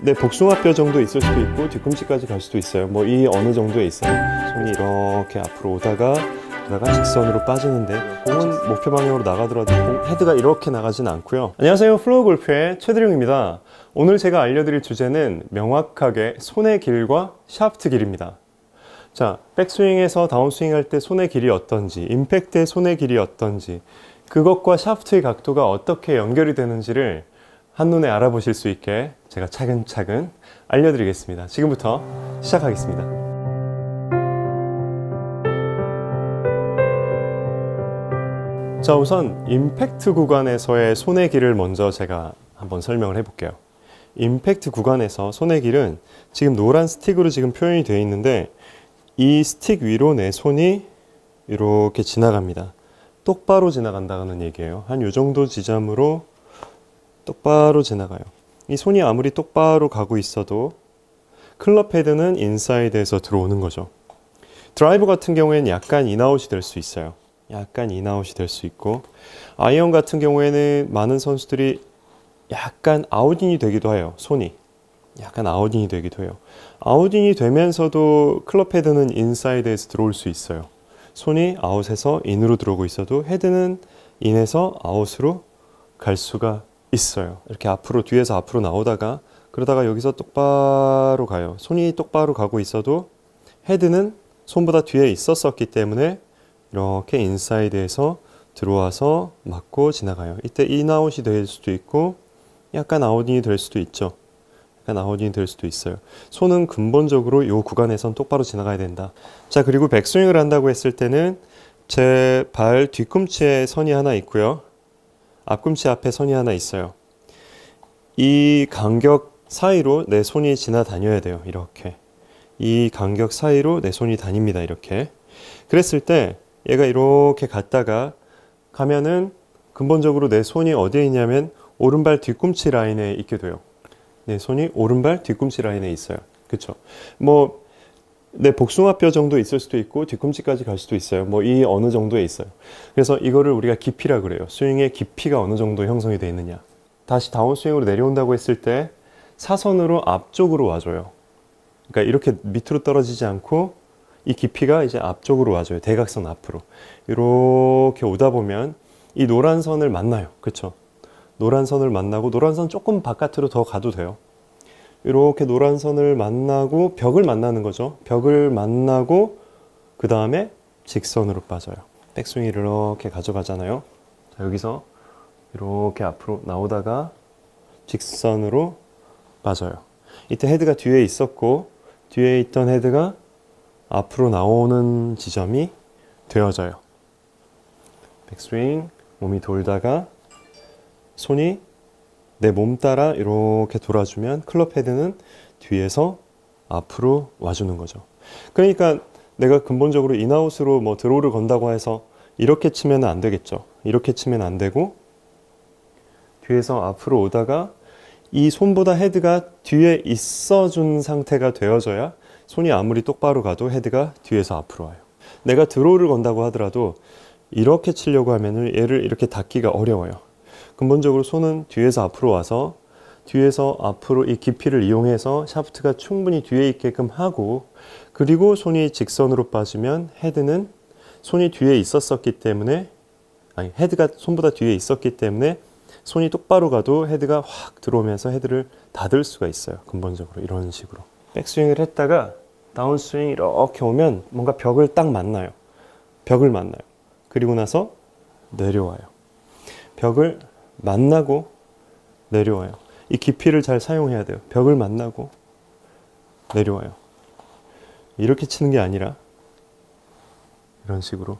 네, 복숭아뼈 정도 있을 수도 있고 뒤꿈치까지 갈 수도 있어요. 뭐 이 어느 정도에 있어요. 손이 이렇게 앞으로 오다가 오다가 직선으로 빠지는데 공은 목표 방향으로 나가더라도 공 헤드가 이렇게 나가진 않고요. 안녕하세요. 플로우 골프의 최드룡입니다. 오늘 제가 알려드릴 주제는 명확하게 손의 길과 샤프트 길입니다. 자, 백스윙에서 다운스윙 할 때 손의 길이 어떤지, 임팩트의 손의 길이 어떤지, 그것과 샤프트의 각도가 어떻게 연결이 되는지를 한눈에 알아보실 수 있게 제가 차근차근 알려드리겠습니다. 지금부터 시작하겠습니다. 자, 우선 임팩트 구간에서의 손의 길을 먼저 제가 한번 설명을 해볼게요. 임팩트 구간에서 손의 길은 지금 노란 스틱으로 지금 표현이 되어 있는데 이 스틱 위로 내 손이 이렇게 지나갑니다. 똑바로 지나간다는 얘기예요. 한 요 정도 지점으로 똑바로 지나가요. 이 손이 아무리 똑바로 가고 있어도 클럽 헤드는 인사이드에서 들어오는 거죠. 드라이버 같은 경우에는 약간 인아웃이 될 수 있어요. 약간 인아웃이 될 수 있고 아이언 같은 경우에는 많은 선수들이 약간 아웃인이 되기도 해요. 손이 약간 아웃인이 되기도 해요. 아웃인이 되면서도 클럽 헤드는 인사이드에서 들어올 수 있어요. 손이 아웃에서 인으로 들어오고 있어도 헤드는 인에서 아웃으로 갈 수가 있어요. 이렇게 앞으로 뒤에서 앞으로 나오다가 그러다가 여기서 똑바로 가요. 손이 똑바로 가고 있어도 헤드는 손보다 뒤에 있었었기 때문에 이렇게 인사이드에서 들어와서 맞고 지나가요. 이때 인아웃이 될 수도 있고 약간 아웃인이 될 수도 있죠. 약간 아웃인이 될 수도 있어요. 손은 근본적으로 이 구간에선 똑바로 지나가야 된다. 자 그리고 백스윙을 한다고 했을 때는 제 발 뒤꿈치에 선이 하나 있고요. 앞꿈치 앞에 선이 하나 있어요. 이 간격 사이로 내 손이 지나다녀야 돼요. 이렇게. 이 간격 사이로 내 손이 다닙니다. 이렇게. 그랬을 때 얘가 이렇게 갔다가 가면은 근본적으로 내 손이 어디에 있냐면 오른발 뒤꿈치 라인에 있게 돼요. 내 손이 오른발 뒤꿈치 라인에 있어요. 그쵸? 뭐, 내 복숭아뼈 정도 있을 수도 있고 뒤꿈치까지 갈 수도 있어요. 뭐 이 어느 정도에 있어요. 그래서 이거를 우리가 깊이라 그래요. 스윙의 깊이가 어느 정도 형성이 되어 있느냐. 다시 다운스윙으로 내려온다고 했을 때 사선으로 앞쪽으로 와줘요. 그러니까 이렇게 밑으로 떨어지지 않고 이 깊이가 이제 앞쪽으로 와줘요. 대각선 앞으로. 이렇게 오다 보면 이 노란 선을 만나요. 그렇죠? 노란 선을 만나고 노란 선 조금 바깥으로 더 가도 돼요. 이렇게 노란 선을 만나고 벽을 만나는 거죠. 벽을 만나고 그 다음에 직선으로 빠져요. 백스윙을 이렇게 가져가잖아요. 자, 여기서 이렇게 앞으로 나오다가 직선으로 빠져요. 이때 헤드가 뒤에 있었고 뒤에 있던 헤드가 앞으로 나오는 지점이 되어져요. 백스윙 몸이 돌다가 손이 내 몸 따라 이렇게 돌아주면 클럽 헤드는 뒤에서 앞으로 와주는 거죠. 그러니까 내가 근본적으로 인아웃으로 뭐 드로우를 건다고 해서 이렇게 치면 안 되겠죠. 이렇게 치면 안 되고 뒤에서 앞으로 오다가 이 손보다 헤드가 뒤에 있어준 상태가 되어져야 손이 아무리 똑바로 가도 헤드가 뒤에서 앞으로 와요. 내가 드로우를 건다고 하더라도 이렇게 치려고 하면은 얘를 이렇게 닫기가 어려워요. 근본적으로 손은 뒤에서 앞으로 와서 뒤에서 앞으로 이 깊이를 이용해서 샤프트가 충분히 뒤에 있게끔 하고 그리고 손이 직선으로 빠지면 헤드는 손이 뒤에 있었었기 때문에 아니 헤드가 손보다 뒤에 있었기 때문에 손이 똑바로 가도 헤드가 확 들어오면서 헤드를 닫을 수가 있어요. 근본적으로 이런 식으로 백스윙을 했다가 다운스윙 이렇게 오면 뭔가 벽을 딱 만나요. 벽을 만나요. 그리고 나서 내려와요. 벽을 만나고 내려와요. 이 깊이를 잘 사용해야 돼요. 벽을 만나고 내려와요. 이렇게 치는 게 아니라 이런 식으로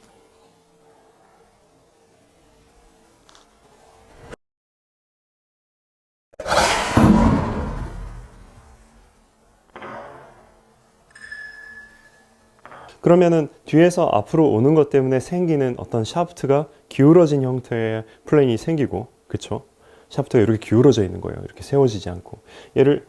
그러면은 뒤에서 앞으로 오는 것 때문에 생기는 어떤 샤프트가 기울어진 형태의 플레인이 생기고 그쵸? 샤프트가 이렇게 기울어져 있는 거예요. 이렇게 세워지지 않고 얘를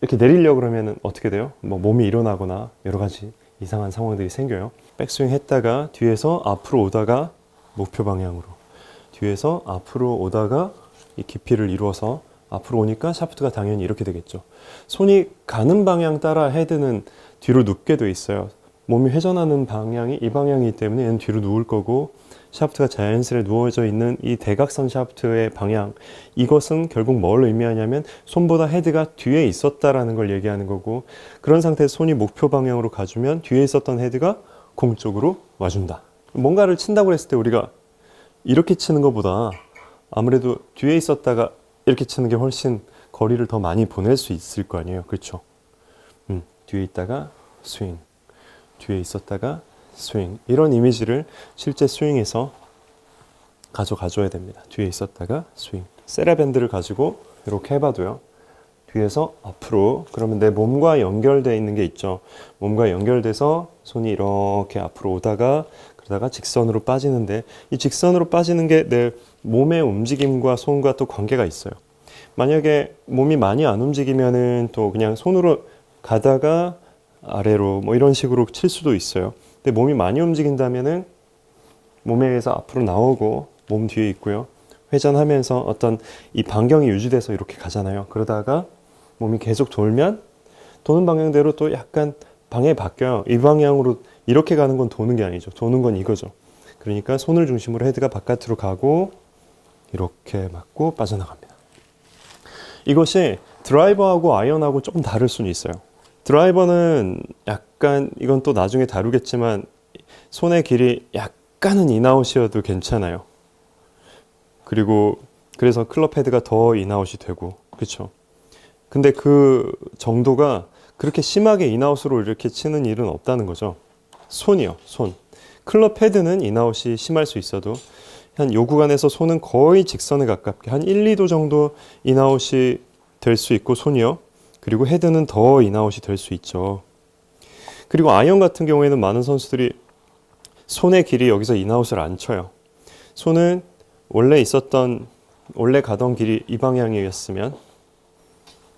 이렇게 내리려고 그러면은 어떻게 돼요? 뭐 몸이 일어나거나 여러 가지 이상한 상황들이 생겨요. 백스윙 했다가 뒤에서 앞으로 오다가 목표 방향으로 뒤에서 앞으로 오다가 이 깊이를 이루어서 앞으로 오니까 샤프트가 당연히 이렇게 되겠죠. 손이 가는 방향 따라 헤드는 뒤로 눕게 돼 있어요. 몸이 회전하는 방향이 이 방향이기 때문에 얘는 뒤로 누울 거고 샤프트가 자연스레 누워져 있는 이 대각선 샤프트의 방향 이것은 결국 뭘 의미하냐면 손보다 헤드가 뒤에 있었다라는 걸 얘기하는 거고 그런 상태에서 손이 목표 방향으로 가주면 뒤에 있었던 헤드가 공 쪽으로 와준다. 뭔가를 친다고 했을 때 우리가 이렇게 치는 것보다 아무래도 뒤에 있었다가 이렇게 치는 게 훨씬 거리를 더 많이 보낼 수 있을 거 아니에요. 그렇죠? 음, 뒤에 있다가 스윙, 뒤에 있었다가 스윙 이런 이미지를 실제 스윙에서 가져가줘야 됩니다. 뒤에 있었다가 스윙. 세라밴드를 가지고 이렇게 해봐도요. 뒤에서 앞으로 그러면 내 몸과 연결되어 있는 게 있죠. 몸과 연결돼서 손이 이렇게 앞으로 오다가 그러다가 직선으로 빠지는데 이 직선으로 빠지는 게 내 몸의 움직임과 손과 또 관계가 있어요. 만약에 몸이 많이 안 움직이면은 또 그냥 손으로 가다가 아래로 뭐 이런 식으로 칠 수도 있어요. 근데 몸이 많이 움직인다면은 몸에 의해서 앞으로 나오고 몸 뒤에 있고요. 회전하면서 어떤 이 반경이 유지돼서 이렇게 가잖아요. 그러다가 몸이 계속 돌면 도는 방향대로 또 약간 방향이 바뀌어요. 이 방향으로 이렇게 가는 건 도는 게 아니죠. 도는 건 이거죠. 그러니까 손을 중심으로 헤드가 바깥으로 가고 이렇게 맞고 빠져나갑니다. 이것이 드라이버하고 아이언하고 조금 다를 수는 있어요. 드라이버는 약 간 이건 또 나중에 다루겠지만 손의 길이 약간은 인아웃이어도 괜찮아요. 그리고 그래서 클럽 헤드가 더 인아웃이 되고 그렇죠. 근데 그 정도가 그렇게 심하게 인아웃으로 이렇게 치는 일은 없다는 거죠. 손이요, 손. 클럽 헤드는 인아웃이 심할 수 있어도 한 요 구간에서 손은 거의 직선에 가깝게 한 1, 2도 정도 인아웃이 될 수 있고 손이요. 그리고 헤드는 더 인아웃이 될 수 있죠. 그리고 아이언 같은 경우에는 많은 선수들이 손의 길이 여기서 인아웃을 안 쳐요. 손은 원래 있었던 원래 가던 길이 이 방향이었으면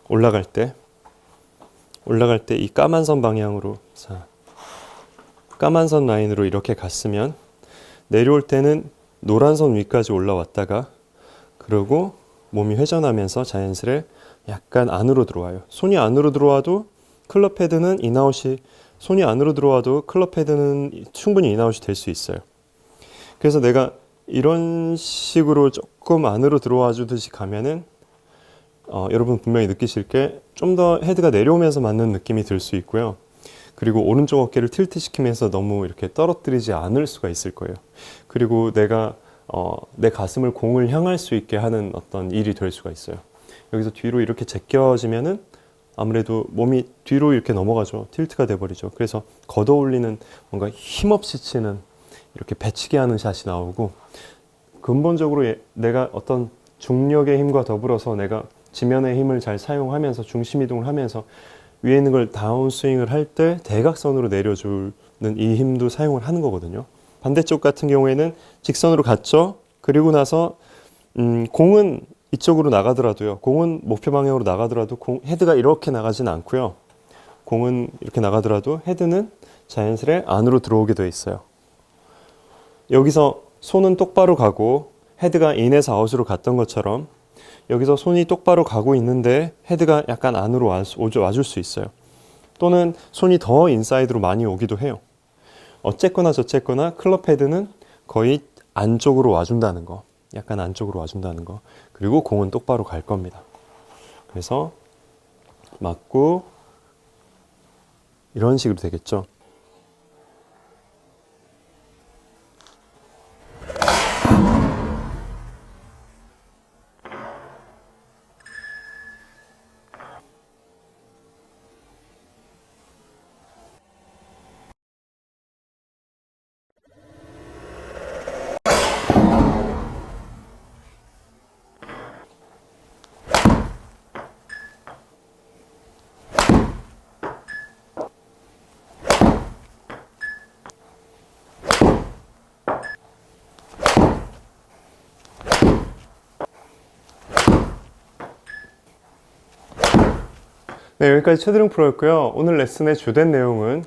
올라갈 때 올라갈 때 이 까만 선 방향으로 자 까만 선 라인으로 이렇게 갔으면 내려올 때는 노란 선 위까지 올라왔다가 그러고 몸이 회전하면서 자연스레 약간 안으로 들어와요. 손이 안으로 들어와도 클럽 헤드는 인아웃이 손이 안으로 들어와도 클럽 헤드는 충분히 인아웃이 될 수 있어요. 그래서 내가 이런 식으로 조금 안으로 들어와 주듯이 가면은 어, 여러분 분명히 느끼실 게 좀 더 헤드가 내려오면서 맞는 느낌이 들 수 있고요. 그리고 오른쪽 어깨를 틸트 시키면서 너무 이렇게 떨어뜨리지 않을 수가 있을 거예요. 그리고 내가 어, 내 가슴을 공을 향할 수 있게 하는 어떤 일이 될 수가 있어요. 여기서 뒤로 이렇게 제껴지면은 아무래도 몸이 뒤로 이렇게 넘어가죠. 틸트가 돼버리죠. 그래서 걷어 올리는 뭔가 힘없이 치는 이렇게 배치게 하는 샷이 나오고 근본적으로 예- 내가 어떤 중력의 힘과 더불어서 내가 지면의 힘을 잘 사용하면서 중심 이동을 하면서 위에 있는 걸 다운 스윙을 할 때 대각선으로 내려주는 이 힘도 사용을 하는 거거든요. 반대쪽 같은 경우에는 직선으로 갔죠. 그리고 나서 음, 공은 이쪽으로 나가더라도요. 공은 목표 방향으로 나가더라도 공, 헤드가 이렇게 나가진 않고요. 공은 이렇게 나가더라도 헤드는 자연스레 안으로 들어오게 돼 있어요. 여기서 손은 똑바로 가고 헤드가 인에서 아웃으로 갔던 것처럼 여기서 손이 똑바로 가고 있는데 헤드가 약간 안으로 와줄 수 있어요. 또는 손이 더 인사이드로 많이 오기도 해요. 어쨌거나 저쨌거나 클럽 헤드는 거의 안쪽으로 와준다는 거. 약간 안쪽으로 와준다는 거. 그리고 공은 똑바로 갈 겁니다. 그래서 맞고 이런 식으로 되겠죠. 네, 여기까지 최드릉 프로였고요. 오늘 레슨의 주된 내용은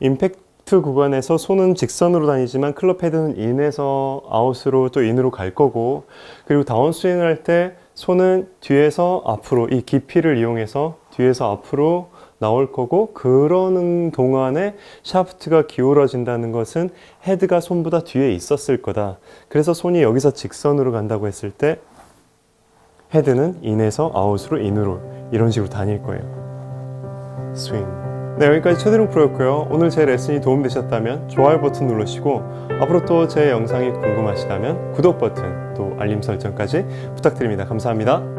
임팩트 구간에서 손은 직선으로 다니지만 클럽 헤드는 인에서 아웃으로 또 인으로 갈 거고 그리고 다운 스윙을 할 때 손은 뒤에서 앞으로 이 깊이를 이용해서 뒤에서 앞으로 나올 거고 그러는 동안에 샤프트가 기울어진다는 것은 헤드가 손보다 뒤에 있었을 거다. 그래서 손이 여기서 직선으로 간다고 했을 때 헤드는 인에서 아웃으로 인으로 이런 식으로 다닐 거예요. 스윙. 네, 여기까지 최대룡 프로였고요. 오늘 제 레슨이 도움되셨다면 좋아요 버튼 누르시고 앞으로 또 제 영상이 궁금하시다면 구독 버튼 또 알림 설정까지 부탁드립니다. 감사합니다.